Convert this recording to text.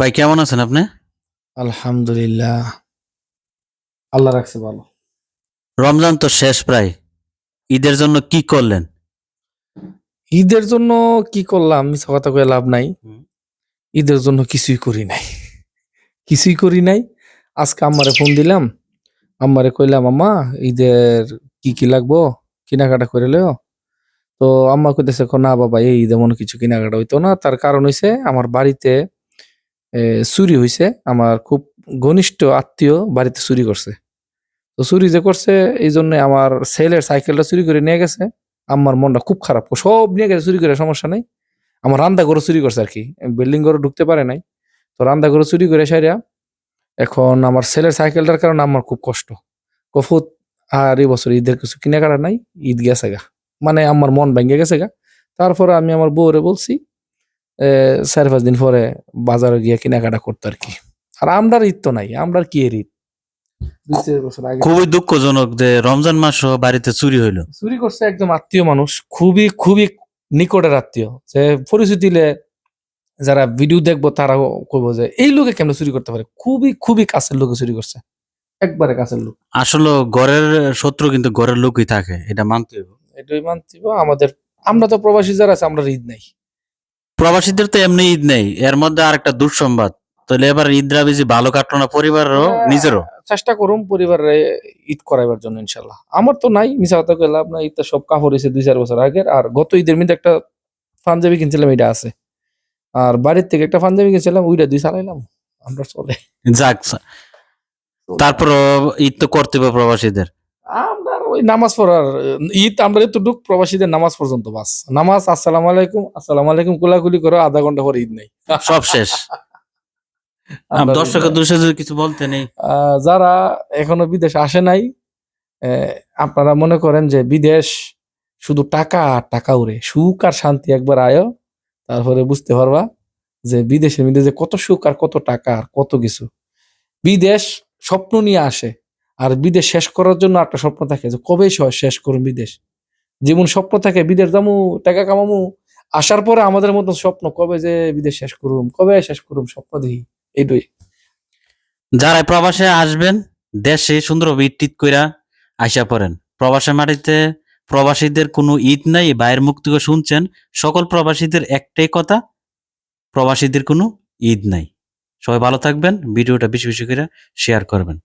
ভাই কেমন আছেন আপনি? আলহামদুলিল্লাহ। আল্লাহ রাখছে ভালো। রমজান তো শেষ প্রায়। ঈদের জন্য কি করলেন? ঈদের জন্য কি করলাম মিছা কথা কয়ে লাভ নাই। ঈদের জন্য কিছুই করি নাই। কিছুই করি নাই। আজকে আম্মারে ফোন দিলাম। আম্মারে কইলাম আম্মা ঈদের কি কি লাগবো? কেনাকাটা করে লেও তো আম্মা কইতেছে "কো, না বাবা এই ঈদে মনে কিছু কেনাকাটা হইতো না। তার কারণ হইছে আমার বাড়িতে চুরি হইছে। আমার খুব ঘনিষ্ঠ আত্মীয় বাড়িতে চুরি করছে। তো চুরি যে করছে এই জন্য আমার ছেলের সাইকেলটা চুরি করে নিয়ে গেছে। আমার মনটা খুব খারাপ। সব নিয়ে গেছে, চুরি করে, সমস্যা নাই। আমার রান্দা ঘরে চুরি করছে আর কি। বিল্ডিং ঘরে ঢুকতে পারে নাই। তো রান্দা ঘরে চুরি করে সাইরা এখন আমার ছেলের সাইকেলটার কারণে আমার খুব কষ্ট। কফুত আর এই বছর ঈদের কিছু কেনাকাটা নাই, ঈদ গেছে গা। মানে আমার মন ভেঙে গেছে গা। তারপরে আমি আমার বউরে বলছি চার পাঁচ দিন পরে বাজারে গিয়ে কেনাকাটা করতো আর কি। আর আমরার ঈদ তো নাই আমরার কি ঈদ? খুবই দুঃখজনক যে রমজান মাসও বাড়িতে চুরি হইল। চুরি করছে একদম আত্মীয় মানুষ খুবই খুবই নিকটের আত্মীয়। যে পরিচিতি যারা ভিডিও দেখব তারাও কইবো যে এই লোকে কেমন চুরি করতে পারে? খুবই খুবই কাছের লোকে চুরি করছে। একবারে কাছের লোক। আসলে ঘরের শত্রু কিন্তু ঘরের লোকই থাকে এটা মানতে হবে এটাই মানতে হবে। আমাদের আমরা তো প্রবাসী যারা আছে আমরা ঈদ নাই। প্রবাসীদের তো এমনি ঈদ নেই এর মধ্যে আর একটা দুঃসংবাদ। তাহলে এবার ঈদরা বেশি ভালো কাটলো না পরিবারেরও হ্যাঁ। নিজেরও? চেষ্টা করুন পরিবারে ঈদ করাইবার জন্য ইনশাল্লাহ আমার তো নাই মিশা কথা কইলাম না ঈদ তো সব কাপড় হয়েছে দুই চার বছর আগের আর গত ঈদের মধ্যে একটা পাঞ্জাবি কিনছিলাম এটা আছে। আর বাড়ির থেকে একটা পাঞ্জাবি কিনছিলাম ওইটা দুই চালাইলাম আমরা চলে। যাক তারপরও ঈদ তো করতে হবে প্রবাসীদের। ওই নামাজ পড়ার ঈদ আমরা তো ডুক প্রবাসীদের নামাজ পর্যন্ত বাস। নামাজ আসসালামু আলাইকুম আসসালাম আলাইকুম কুলাকুলি করো আধা ঘণ্টা পরে ঈদ নেই। সব শেষ। দর্শকের কিছু বলতে নেই। যারা এখনও বিদেশ আসে নাই আপনারা মনে করেন যে বিদেশ শুধু টাকা আর টাকা উড়ে। সুখ আর শান্তি একবার আয়ো তারপরে বুঝতে পারবা যে বিদেশের মধ্যে যে কত সুখ আর কত টাকা আর কত কিছু। বিদেশ স্বপ্ন নিয়ে আসে। আর বিদেশ শেষ করার জন্য একটা স্বপ্ন থাকে যে কবে শেষ করুন বিদেশ? যেমন স্বপ্ন থাকে, বিদেশ যামু, টাকা কামামু, আসার পরে আমাদের মতো স্বপ্ন কবে যে বিদেশ শেষ করুম, কবে শেষ করুম স্বপ্ন দেখি এইটাই যারা প্রবাসে আসবেন, দেশে সুন্দরভাবে ঈদ কইরা আইসা পড়েন। প্রবাসের মাটিতে প্রবাসীদের কোনো ঈদ নাই বাইরের মুখ থেকে শুনছেন, সকল প্রবাসীদের একটাই কথা, প্রবাসীদের কোনো ঈদ নাই। সবাই ভালো থাকবেন, ভিডিওটা বেশি বেশি করে শেয়ার করবেন।